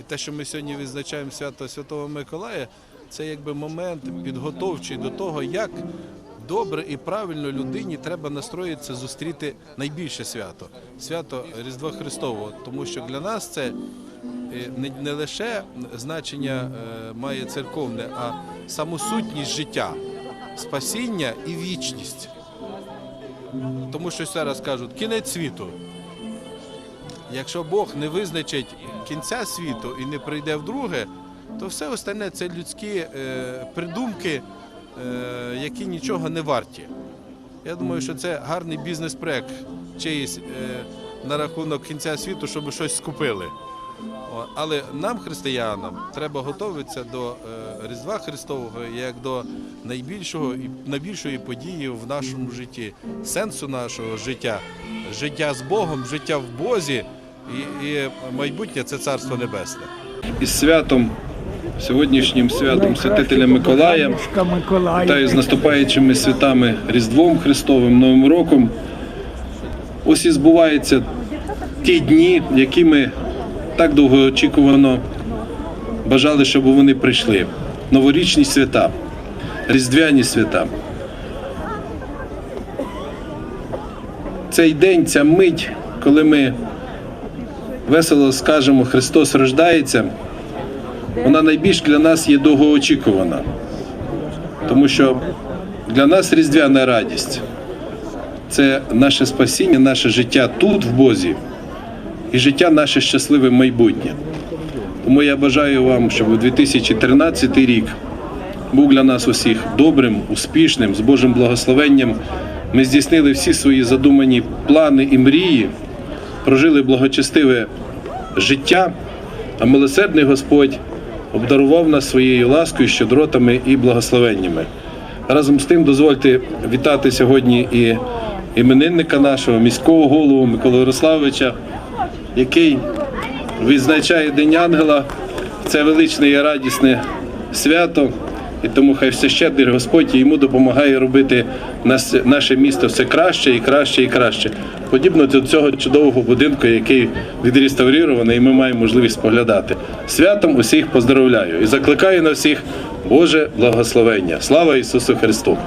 І те, що ми сьогодні відзначаємо свято Святого Миколая, це якби момент підготовчий до того, як добре і правильно людині треба настроїтися зустріти найбільше свято свято Різдва Христового. Тому що для нас це е, не, лише значення е, має церковне, а самосутність життя, спасіння і вічність. Тому що зараз кажуть, кінець світу. Якщо Бог не визначить кінця світу і не прийде вдруге, то все остальне це людські е, придумки, е, які нічого не варті. Я думаю, що це гарний бізнес-проект чиїсь е, на рахунок кінця світу, щоб щось скупили. Але нам, християнам, треба готуватися до Різдва Христового як до найбільшого і найбільшої події в нашому житті, сенсу нашого життя, життя з Богом, життя в Бозі і, і майбутнє це Царство Небесне. із святом, сьогоднішнім святом Святителя Миколая. Вітаю з наступаючими святами Різдвом Христовим, Новим роком. Ось і збуваються ті дні, які ми так довгоочікувано бажали, щоб вони прийшли. Новорічні свята, різдвяні свята. Цей день, ця мить, коли ми весело скажемо Христос рождається, вона найбільш для нас є довгоочікувана. Тому що для нас різдвяна радість це наше спасіння, наше життя тут, в Бозі, і життя наше щасливе майбутнє. Тому я бажаю вам, щоб 2013 рік був для нас усіх добрим, успішним, з Божим благословенням. Ми здійснили всі свої задумані плани і мрії, прожили благочестиве життя, а милосердний Господь обдарував нас своєю ласкою, щедротами і благословеннями. Разом з тим дозвольте вітати сьогодні і іменинника нашого міського голову Миколи Ярославовича, який відзначає День Ангела. Це величне і радісне свято. І тому хай всещедрий Господь йому допомагає робити нас, наше місто все краще і краще і краще. Подібно до цього чудового будинку, який відреставрований, і ми маємо можливість споглядати. Святом усіх поздравляю і закликаю на всіх Боже благословення. Слава Ісусу Христу!